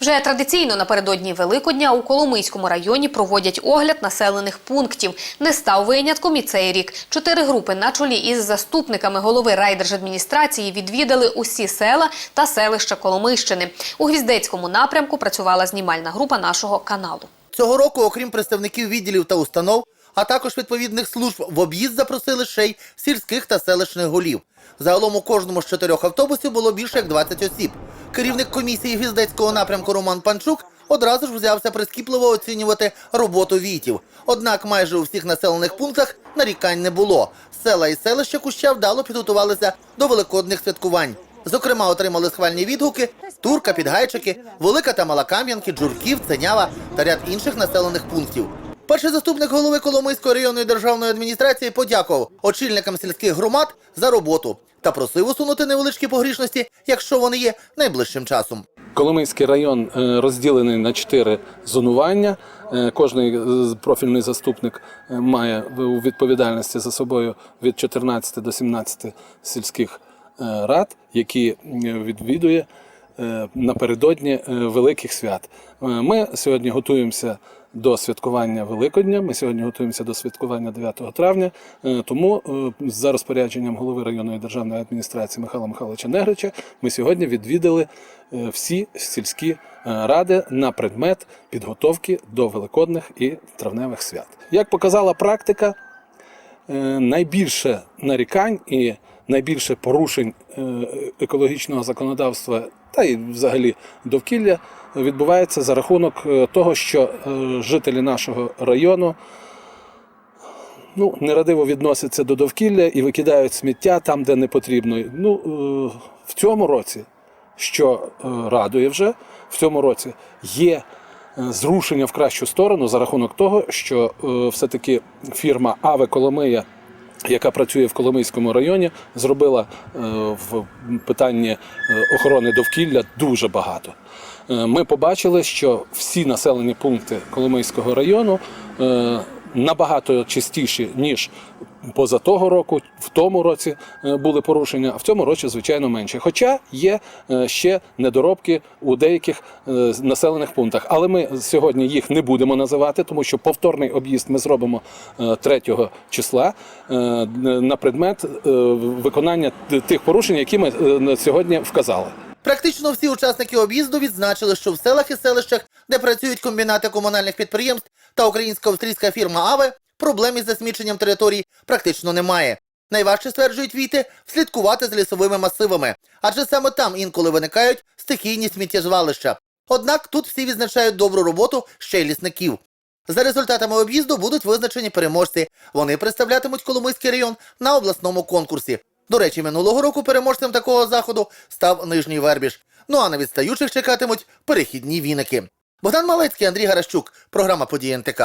Вже традиційно напередодні Великодня у Коломийському районі проводять огляд населених пунктів. Не став винятком і цей рік. Чотири групи на чолі із заступниками голови райдержадміністрації відвідали усі села та селища Коломийщини. У Гвіздецькому напрямку працювала знімальна група нашого каналу. Цього року, окрім представників відділів та установ, а також відповідних служб, в об'їзд запросили ще й сільських та селищних голів. Загалом у кожному з чотирьох автобусів було більше як 20 осіб. Керівник комісії гвіздецького напрямку Роман Панчук одразу ж взявся прискіпливо оцінювати роботу вітів. Однак майже у всіх населених пунктах нарікань не було. Села і селища Куща вдало підготувалися до великодних святкувань. Зокрема, отримали схвальні відгуки Турка, Підгайчики, Велика та Мала Кам'янки, Джурків, Ценява та ряд інших населених пунктів. Перший заступник голови Коломийської районної державної адміністрації подякував очільникам сільських громад за роботу та просив усунути невеличкі погрішності, якщо вони є найближчим часом. Коломийський район е, розділений на чотири зонування. Е, Кожний е, профільний заступник має у відповідальності за собою від 14 до 17 сільських рад, які відвідує напередодні е, великих свят. Е, Ми сьогодні готуємося до святкування Великодня. Ми сьогодні готуємося до святкування 9 травня. Е, Тому е, за розпорядженням голови районної державної адміністрації Михайла Михайловича Негрича ми сьогодні відвідали е, всі сільські е, ради на предмет підготовки до великодних і травневих свят. Як показала практика, е, найбільше нарікань і найбільше порушень е, екологічного законодавства та й взагалі довкілля відбувається за рахунок е, того, що е, жителі нашого району ну, нерадиво відносяться до довкілля і викидають сміття там, де не потрібно. Ну, в цьому році, що радує вже, в цьому році є зрушення в кращу сторону за рахунок того, що е, все-таки фірма Аве Коломия. Яка працює в Коломийському районі, зробила е, в питанні е, охорони довкілля дуже багато. Е, Ми побачили, що всі населені пункти Коломийського району набагато чистіші, ніж поза того року, в тому році е, були порушення, а в цьому році, звичайно, менше. Хоча є е, ще недоробки у деяких е, населених пунктах. Але ми сьогодні їх не будемо називати, тому що повторний об'їзд ми зробимо е, 3 числа на предмет виконання тих порушень, які ми сьогодні вказали. Практично всі учасники об'їзду відзначили, що в селах і селищах, де працюють комбінати комунальних підприємств та українсько-австрійська фірма АВЕ, проблем із засміченням територій практично немає. Найважче стверджують віти слідкувати з лісовими масивами, адже саме там інколи виникають стихійні сміттєзвалища. Однак тут всі відзначають добру роботу ще й лісників. За результатами об'їзду будуть визначені переможці. Вони представлятимуть Коломийський район на обласному конкурсі. До речі, минулого року переможцем такого заходу став Нижній Вербіж. Ну а на відстаючих чекатимуть перехідні віники. Богдан Малецький, Андрій Гаращук. Програма «Події НТК».